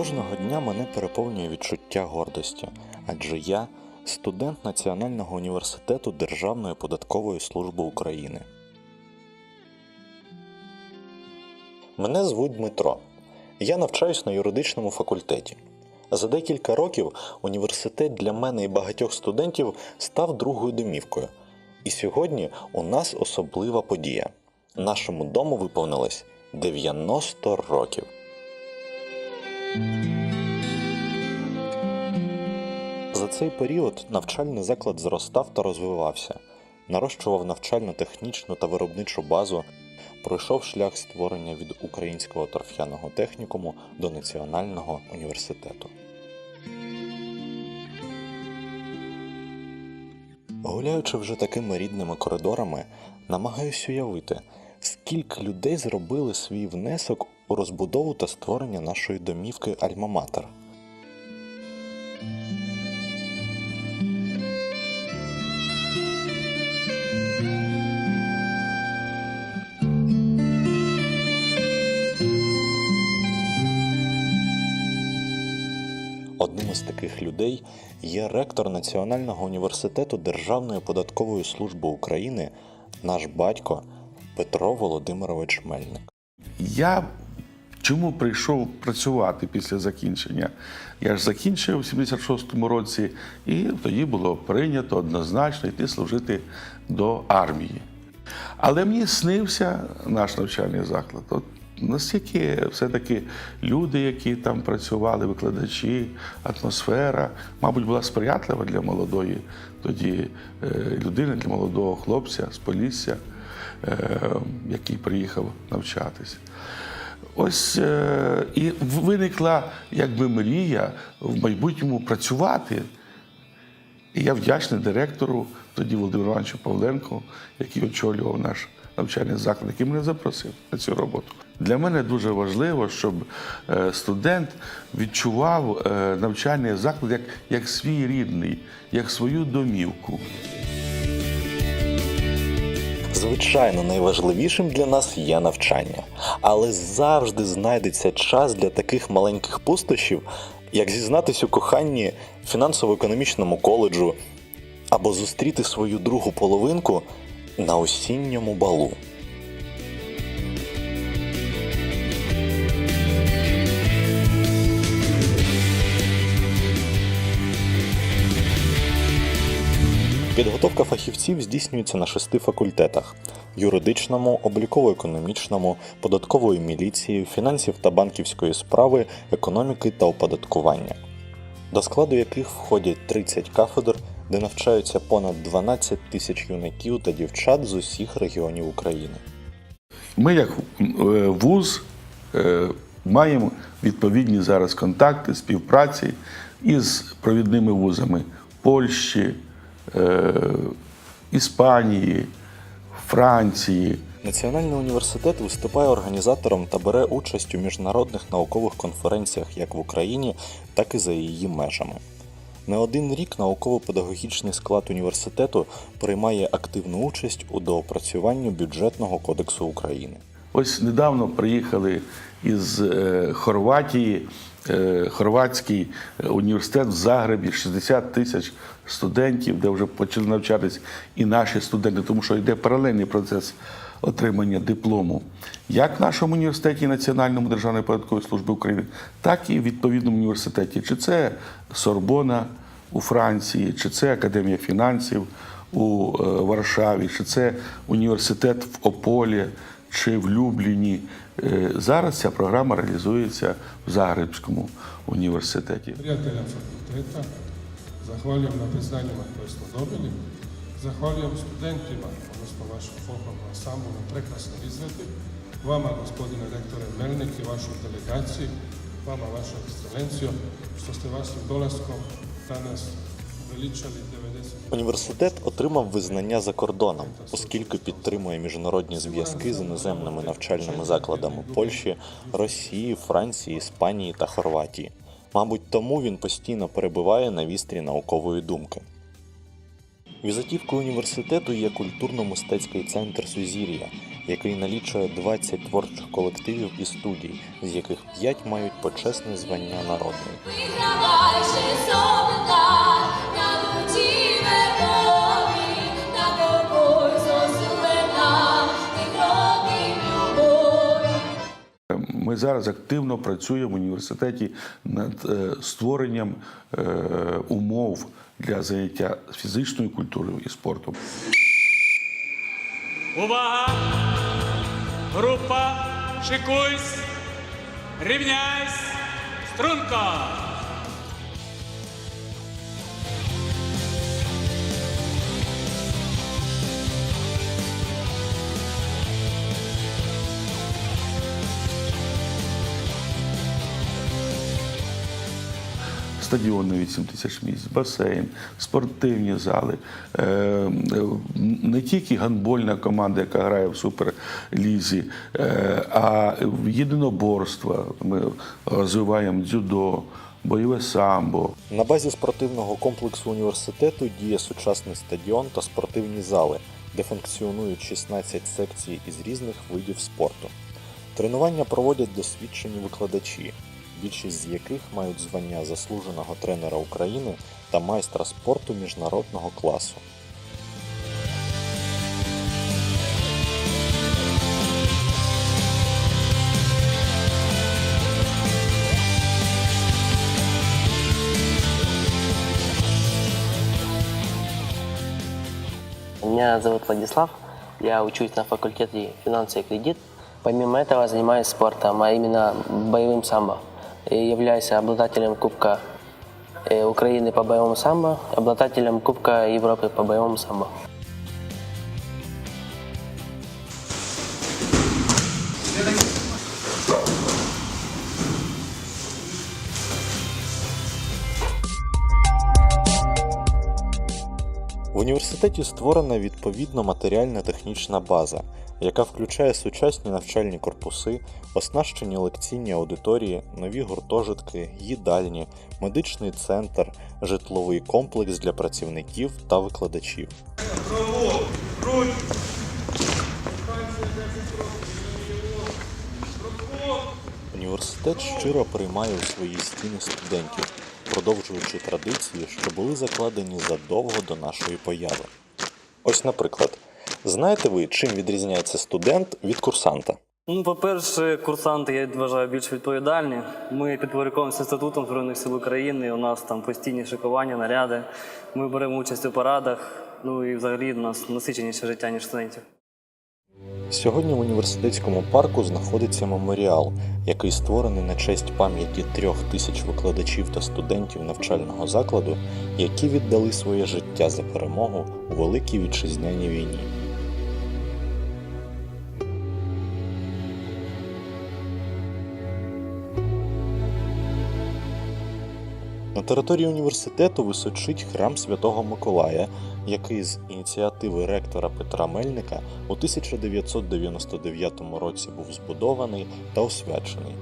Кожного дня мене переповнює відчуття гордості, адже я студент Національного університету Державної податкової служби України. Мене звуть Дмитро. Я навчаюсь на юридичному факультеті. За декілька років університет для мене і багатьох студентів став другою домівкою. І сьогодні у нас особлива подія. Нашому дому виповнилось 90 років. За цей період навчальний заклад зростав та розвивався, нарощував навчально-технічну та виробничу базу, пройшов шлях створення від українського торф'яного технікуму до Національного університету. Гуляючи вже такими рідними коридорами, намагаюсь уявити, скільки людей зробили свій внесок у розбудову та створення нашої домівки Альма-Матер. Одним із таких людей є ректор Національного університету Державної податкової служби України, наш батько Петро Володимирович Мельник. Я чому прийшов працювати після закінчення? Я ж закінчив у 76-му році, і тоді було прийнято однозначно йти служити до армії. Але мені снився наш навчальний заклад. От настільки все-таки люди, які там працювали, викладачі, атмосфера, мабуть, була сприятлива для молодої тоді е, людини, для молодого хлопця з Полісся, е, який приїхав навчатись. Ось е, і виникла якби мрія в майбутньому працювати. І я вдячний директору тоді Володимиру Івановичу Павленку, який очолював наш навчальний заклад, який мене запросив на цю роботу. Для мене дуже важливо, щоб е, студент відчував е, навчальний заклад як, як свій рідний, як свою домівку. Звичайно, найважливішим для нас є навчання, але завжди знайдеться час для таких маленьких пустощів, як зізнатись у коханні фінансово-економічному коледжу або зустріти свою другу половинку на осінньому балу. Підготовка фахівців здійснюється на шести факультетах: юридичному, обліково-економічному, податкової міліції, фінансів та банківської справи, економіки та оподаткування, до складу яких входять 30 кафедр, де навчаються понад 12 тисяч юнаків та дівчат з усіх регіонів України. Ми, як е, вуз, е, маємо відповідні зараз контакти, співпраці із провідними вузами Польщі, Іспанії, Франції. Національний університет виступає організатором та бере участь у міжнародних наукових конференціях як в Україні, так і за її межами. Не один рік науково-педагогічний склад університету приймає активну участь у доопрацюванні бюджетного кодексу України. Ось недавно приїхали із е, Хорватії, е, Хорватський університет в Загребі, 60 тисяч студентів, де вже почали навчатись і наші студенти, тому що йде паралельний процес отримання диплому, як в нашому університеті Національному державної податкової служби України, так і в відповідному університеті. Чи це Сорбона у Франції, чи це Академія фінансів у е, Варшаві, чи це університет в Ополі, чи в Любліні. Е, Зараз ця програма реалізується в Загребському університеті. Zahvaljujem na priznanjima koje smo dobili. Zahvaljujem studentima, odnosno vašem folklornom ansamblu na prekrasnoj izvedbi, vama gospodine rektore Melnik i vašoj delegaciji, vama vaša ekscelencijo, što ste vašim dolaskom danas veličali 90. Університет отримав визнання за кордоном, оскільки підтримує міжнародні зв'язки з іноземними навчальними закладами Польщі, Росії, Франції, Іспанії та Хорватії. Мабуть, тому він постійно перебуває на вістрі наукової думки. Візитівкою університету є культурно-мистецький центр Сузір'я, який налічує 20 творчих колективів і студій, з яких 5 мають почесне звання народної. Ми зараз активно працюємо в університеті над е, створенням е, умов для заняття фізичною культурою і спортом. Увага! Група, шикуйсь, рівняйсь, струнко! Стадіон на 8 тисяч місць, басейн, спортивні зали. Е, Не тільки гандбольна команда, яка грає в суперлізі, е, а єдиноборства. Ми розвиваємо дзюдо, бойове самбо. На базі спортивного комплексу університету діє сучасний стадіон та спортивні зали, де функціонують 16 секцій із різних видів спорту. Тренування проводять досвідчені викладачі, більшість з яких мають звання заслуженого тренера України та майстра спорту міжнародного класу. Меня зовут Владислав, я учусь на факультете финансы и кредит. Помимо этого занимаюсь спортом, а именно боевым самбо. И являюсь обладателем Кубка э, Украины по боевому самбо, обладателем Кубка Европы по боевому самбо. Університеті створена відповідно матеріально-технічна база, яка включає сучасні навчальні корпуси, оснащені лекційні аудиторії, нові гуртожитки, їдальні, медичний центр, житловий комплекс для працівників та викладачів. Університет щиро приймає у свої стіни студентів, продовжуючи традиції, що були закладені задовго до нашої появи. Ось, наприклад, знаєте ви, чим відрізняється студент від курсанта? Ну, по-перше, курсанти, я вважаю, більш відповідальні. Ми підпорядковуємося статутом Збройних сил України. У нас там постійні шикування, наряди. Ми беремо участь у парадах. Ну і взагалі у нас насиченіше життя, ніж студентів. Сьогодні в університетському парку знаходиться меморіал, який створений на честь пам'яті трьох тисяч викладачів та студентів навчального закладу, які віддали своє життя за перемогу у Великій Вітчизняній війні. На території університету височить храм Святого Миколая, який з ініціативи ректора Петра Мельника у 1999 році був збудований та освячений.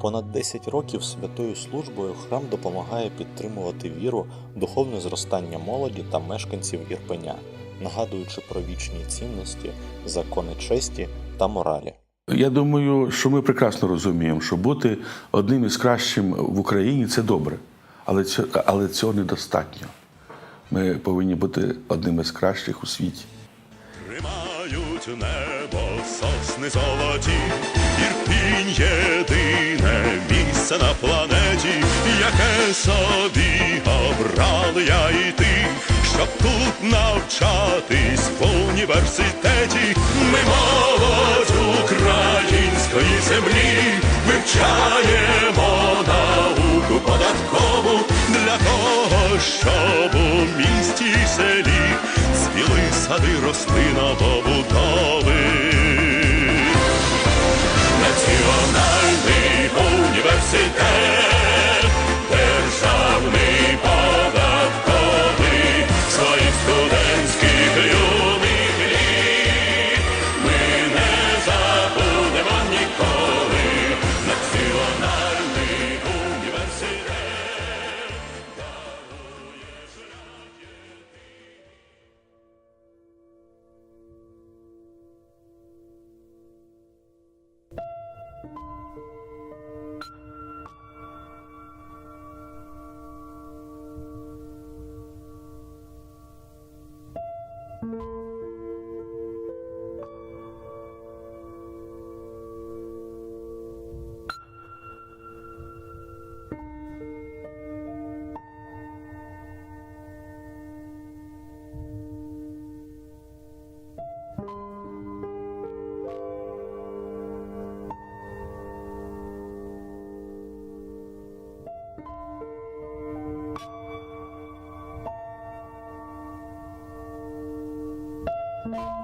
Понад 10 років святою службою храм допомагає підтримувати віру, духовне зростання молоді та мешканців Ірпеня, нагадуючи про вічні цінності, закони честі та моралі. Я думаю, що ми прекрасно розуміємо, що бути одним із кращим в Україні це добре, але, це, але цього недостатньо. Ми повинні бути одним із кращих у світі. Тримають небо сосни золоті, Ірпінь єдине місце на планеті, яке собі обрали я і ти, щоб тут навчатись в університеті. Ми молодь української землі, вивчаємо науку дорогу для того, щоб у місті селі Спіли сади росли новобудови. Національний університет. Bye.